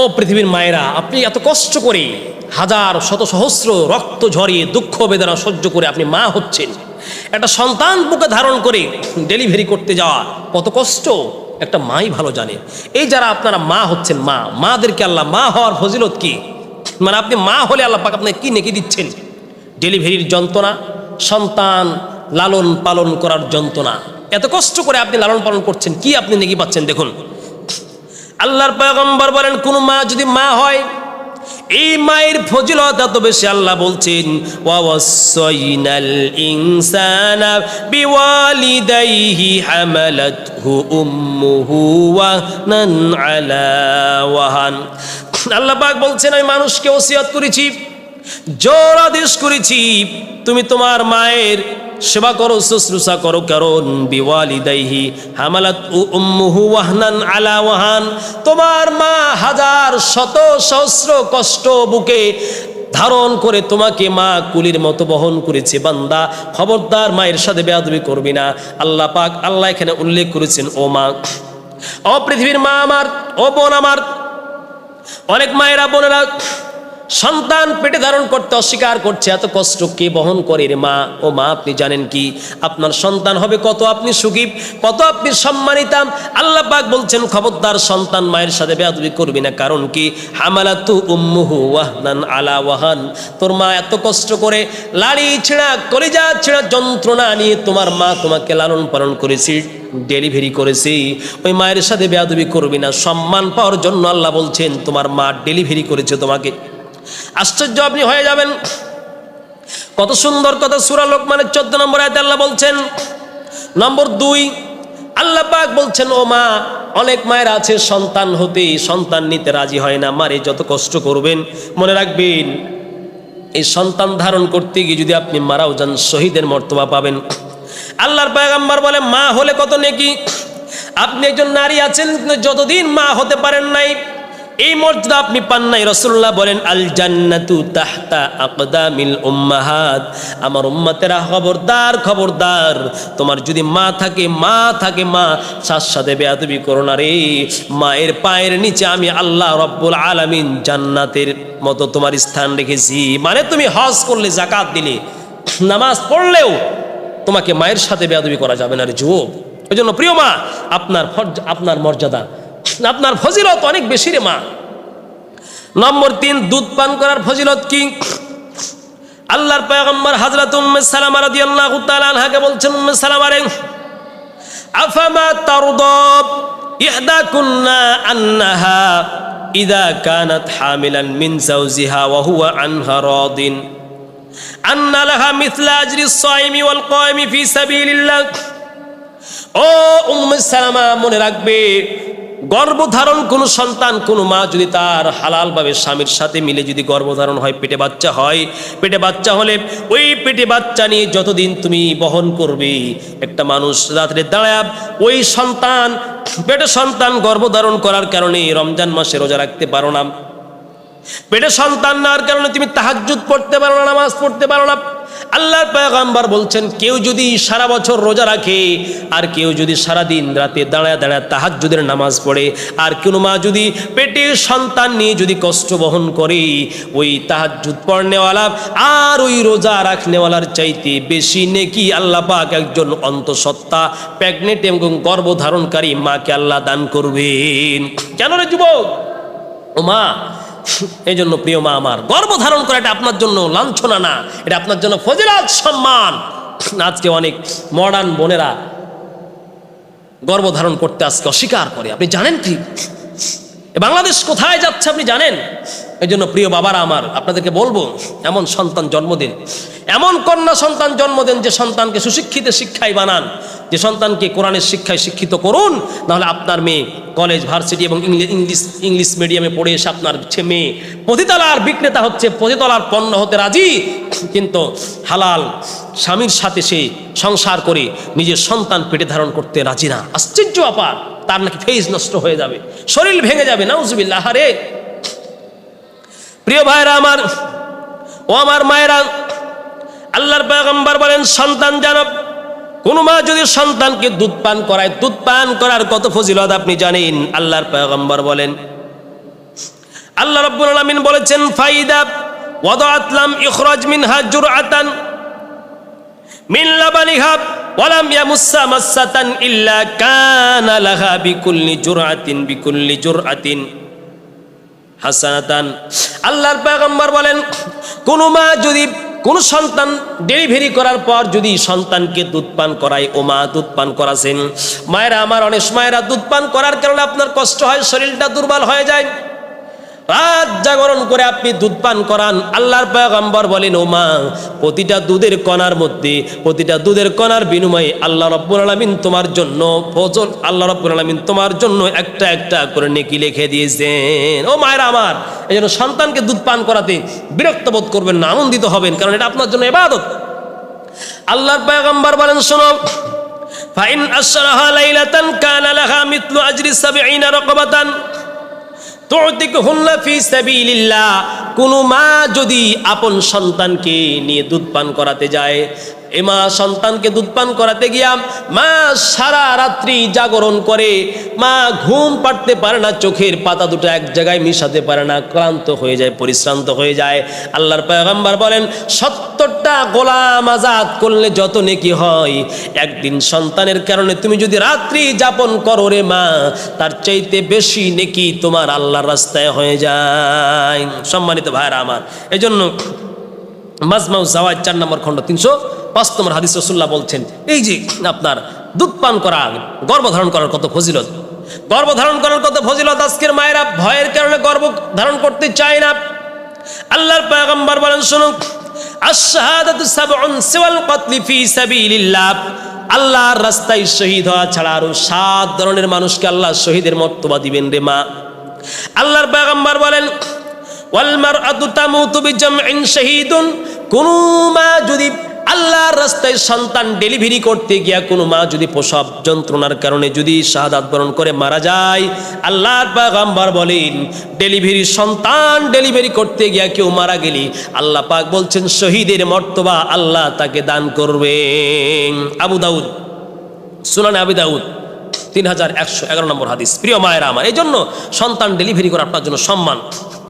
ও পৃথিবীর মায়েরা, আপনি এত কষ্ট করে হাজার শত সহস্র রক্ত ঝরিয়ে দুঃখ বেদনা সহ্য করে আপনি মা হচ্ছেন। একটা সন্তান বুকে ধারণ করে ডেলিভারি করতে যাওয়া কত কষ্ট, একটা মাই ভালো জানে। এই যারা আপনারা মা হচ্ছেন, মা, মাদেরকে আল্লাহ, মা হওয়ার ফজিলত কি? মানে আপনি মা হলে আল্লাহ পাক আপনাকে কি নেকি দিচ্ছেন? ডেলিভারির যন্ত্রণা, সন্তান লালন পালন করার যন্ত্রণা। এত কষ্ট করে আপনি লালন পালন করছেন, কি আপনি নেকি পাচ্ছেন দেখুন। আল্লাহর পয়গম্বর বলেন, কোন মা যদি মা হয়, এই মায়ের ফজিলত এত বেশি আল্লাহ বলছেন ওয়াসাইনাল ইনসানা আল্লাহ বলছেন, আমি মানুষকে ওসিয়ত করেছি, জোর আদেশ করেছি, তুমি তোমার মায়ের সেবা করো, শুশ্রূষা করো। কারণ বিওয়ালিদাইহি হামালাত উম্মুহু ওয়াহনান আলা ওয়াহান। তোমার মা হাজার শত সহস্র কষ্ট বুকে ধারণ করে তোমাকে মা কুলির মতো বহন করেছে, বান্দা। খবরদার মায়ের সাথে বেয়াদবি করবি না। আল্লাহ পাক, আল্লাহ এখানে উল্লেখ করেছেন, ও মা। ও পৃথিবীর মা আমার, ও বোন আমার। অনেক মায়েরা, বোনেরা সন্তান পেটে ধারণ করতে অস্বীকার করছে, এত কষ্ট কে বহন করে রে মা? ও মা, আপনি জানেন কি? আপনার সন্তান হবে কত আপনি সুখী, কত আপনি সম্মানিতাম আল্লাহ পাক বলছেন, খবরদার সন্তান মায়ের সাথে বেয়াদবি করবি না। কারণ কি? হামালাতু উম্মুহু ওয়াহনান আলা ওয়াহান। তোর মা এত কষ্ট করে লাড়ি ছেঁড়া, কলিজা ছেঁড়া যন্ত্রণা নিয়ে তোমার মা তোমাকে লালন পালন করেছি, ডেলিভারি করেছি। ওই মায়ের সাথে বেয়াদবি করবি না। সম্মান পাওয়ার জন্য আল্লাহ বলছেন, তোমার মা ডেলিভারি করেছে তোমাকে। আশ্চর্য আপনি হয়ে যাবেন। কত সুন্দর কথা সুরা লোকমানের চোদ্দ নম্বর আয়তে আল্লাহ বলছেন। নম্বর দুই, আল্লাহ পাক বলছেন, ও মা, অনেক মায়ের আছে, সন্তান হতে সন্তান নিতে রাজি হয় না। মারে যত কষ্ট করবেন, মনে রাখবেন, এই সন্তান ধারণ করতে গিয়ে যদি আপনি মারাও যান, শহীদের মর্তবা পাবেন। আল্লাহর পায়গাম্বার বলে মা হলে কত নেকি? আপনি একজন নারী আছেন যতদিন মা হতে পারেন নাই এই মর্যাদা আপনি পান নাই। রসুল্লাহ বলেন আল জান্নাতু তাহতা আকদামিল উম্মাহাত। আমার উম্মাতেরা খবরদার খবরদার। তোমার যদি মা থাকে মা থাকে, মা। সার সাথে বেয়াদবি করো না রে। মায়ের পায়ের নিচে আমি আল্লাহ রব্বুল আলামিন জান্নাতের মতো তোমার স্থান রেখেছি। মানে তুমি হজ করলে জাকাত দিলে, নামাজ পড়লেও তোমাকে মায়ের সাথে বেয়াদবি করা যাবে না রে যুবক। ওই জন্য প্রিয় মা, আপনার আপনার মর্যাদা আপনার ফজিলত অনেক বেশি রে মা। নম্বর তিন, দুধ পান করার ফজিলত কি? আল্লাহর পয়গম্বর হযরত উম্মে সালামা রাদিয়াল্লাহু তাআলা আনহাকে বলছেন, উম্মে সালামা রে, আফামা তারদাব ইহদাকুন্না আন্নাহা ইদা কানাত হামিলান মিন জাওজিহা ওয়া হুয়া আনহা রাদিন। আন্না লাহা মিথলা আজরি সাইমি ওয়াল কায়মি ফি সাবিলিল্লাহ। ও উম্মে সালামা, মনে রাখবে গর্ভধারণ কোনো সন্তান, কোনো মা যদি তার হালালভাবে স্বামীর সাথে মিলে যদি গর্ভধারণ হয়, পেটে বাচ্চা হয়, পেটে বাচ্চা হলে ওই পেটে বাচ্চা নিয়ে যতদিন তুমি বহন করবে, একটা মানুষ রাত্রে দাঁড়ায়, ওই সন্তান, পেটে সন্তান গর্ভধারণ করার কারণে রমজান মাসে রোজা রাখতে পারো না। পেটে সন্তান নেওয়ার কারণে তুমি তাহাজ্জুদ পড়তে পারো না, নামাজ পড়তে পারো না। আল্লাহর পয়গম্বর বলছেন, কেউ যদি সারা বছর রোজা রাখে, আর কেউ যদি সারা দিন রাতে দাঁড়ায় দাঁড়ায় তাহাজ্জুদের নামাজ পড়ে, আর কোনো মা যদি পেটে সন্তান নিয়ে যদি কষ্ট বহন করে, ওই তাহাজ্জুদ পড়নেওয়ালা আর ওই রোজা রাখনেওয়ালার চাইতে বেশি নেকি আল্লাহ পাক একজন অন্তঃসত্ত্বা, প্রেগনেন্ট এবং গর্ভধারণকারী মাকে আল্লাহ দান করবেন। কেন রে যুবক? ও মা এই জন্য প্রিয় মা আমার গর্ব ধারণ করা এটা আপনার জন্য লাঞ্ছনা না, এটা আপনার জন্য ফজিলাত, সম্মান। আজকে অনেক মডার্ন বোনেরা গর্ব ধারণ করতে আজকে অস্বীকার করে। আপনি জানেন কি? বাংলাদেশ কোথায় যাচ্ছে আপনি জানেন? এই জন্য প্রিয় বাবারা আমার, আপনাদেরকে বলব, এমন সন্তান জন্মদিন এমন কন্যা সন্তান জন্মদিন যে সন্তানকে সুশিক্ষিত শিক্ষায় বানান, যে সন্তানকে কোরআনের শিক্ষায় শিক্ষিত করুন, নাহলে আপনার মেয়ে কলেজ, ভার্সিটি এবং ইংলিশ ইংলিশ মিডিয়ামে পড়ে এসে আপনার মেয়ে পতিতলার বিক্রেতা হচ্ছে, পতিতলার পণ্য হতে রাজি। কিন্তু হালাল স্বামীর সাথে সে সংসার করে নিজের সন্তান পেটে ধারণ করতে রাজি না। আশ্চর্য আপার তার নাকি ফেস নষ্ট হয়ে যাবে, শরীর ভেঙে যাবে, নাউজুবিল্লাহ রে প্রিয় ভাইরা আমার, ও আমার মায়েরা, আল্লাহর পয়গম্বর বলেন, সন্তান জানব কোন মা যদি সন্তানকে দুধ পান করায়, দুধ পান করার কত ফজিলত আপনি জানেন? আল্লাহর পয়গম্বর বলেন, আল্লাহ রাব্বুল আলামিন বলেছেন, ফাইদা ওয়াদাআত লাম ইখরাজ মিনহা জুরআতান মিন লাবানিহা ওয়ালাম ইয়ামুসসা মাসসাতান ইল্লা কানা লাহা বিকুল্লি জুরআতিন বিকুল্লি জুরআতিন। হাসানাতান। আল্লাহর পয়গম্বর বলেন, কোনো মা যদি কোন সন্তান ডেলিভারি করার পর যদি সন্তানকে দুধ পান করায়, ও মা দুধ পান করাছেন। মায়েরা, আমার অনেক মায়েরা দুধ পান করার কারণে আপনার কষ্ট হয়, শরীরটা দুর্বল হয়ে যায়। রাত জাগরণ করে আপনি দুধ পান করান। আল্লাহর পয়গম্বর বলেন, ও মা, প্রতিটা দুধের কণার মধ্যে, প্রতিটা দুধের কণার বিনিময়ে আল্লাহ রব্বুল আলামিন তোমার জন্য ফজল, আল্লাহ রব্বুল আলামিন তোমার জন্য একটা একটা করে নেকি লিখে দিয়েছেন। ও মায়েরা আমার, এই জন্য সন্তানকে দুধ পান করাতে বিরক্ত বোধ করবেন না, আনন্দিত হবেন, কারণ এটা আপনার জন্য ইবাদত। আল্লাহর পয়গম্বর বলেন, শোনো, ফাইন আশরাহা লাইলাতান কানা লাহা মিথলু আজরি সাবঈনা রাকাবাতান। তুতিক হুল্লা ফি সাবিলিল্লাহ। কোন মা যদি আপন সন্তানকে নিয়ে দুধ পান করাতে যায়, এ মা সন্তানকে দুধ পান করাতে গিয়া মা সারা রাত্রি জাগরণ করে, মা ঘুম পাড়তে পারে না, চোখের পাতা দুটো এক জায়গায় মিশাতে পারে না, ক্লান্ত হয়ে যায়, পরিশ্রান্ত হয়ে যায়। আল্লাহর পয়গম্বর বলেন, সত্তরটা গোলাম আজাদ করলে যত নেকি হয়, একদিন সন্তানের কারণে তুমি যদি রাত্রি যাপন করো রে মা, তার চাইতে বেশি নেকি তোমার আল্লাহর রাস্তায় হয়ে যায়। সম্মানিত ভাইরা আমার। এজন্য মাজমাউ জাওয়াজ চার নম্বর খণ্ড তিনশো পাঁচ নম্বর হাদিস রসুল্লাহ বলছেন, এই যে আপনার দুধ পান করা গর্ভধারণ করার কত ফজিলত? গর্ভধারণ করার কত ফজিলত? আজকের মায়েরা ভয়ের কারণে গর্ভ ধারণ করতে চায় না। আল্লাহর পয়গম্বর বলেন, শুনুন আল্লাহর রাস্তায় শহীদ হওয়া ছাড়া আরও সাত ধরনের মানুষকে আল্লাহ শহীদের মর্তবা দিবেন রে মা। আল্লাহর পয়গম্বর বলেন মা যদি আল্লাহর রাস্তায় সন্তান ডেলিভারি করতে গিয়া কোনো মা যদি প্রসব যন্ত্রণার কারণে যদি শাহাদাত বরণ করে মারা যায় বলেন সন্তান ডেলিভারি করতে গিয়া কেউ মারা গেলি আল্লাহ পাক বলছেন, শহীদের মর্তবা আল্লাহ তাকে দান করবেন। আবু দাউদ, সুনানে আবি দাউদ, তিন হাজার একশো এগারো নম্বর হাদিস। প্রিয় মায়েরা আমার, এই জন্য সন্তান ডেলিভারি করা আপনার জন্য সম্মান।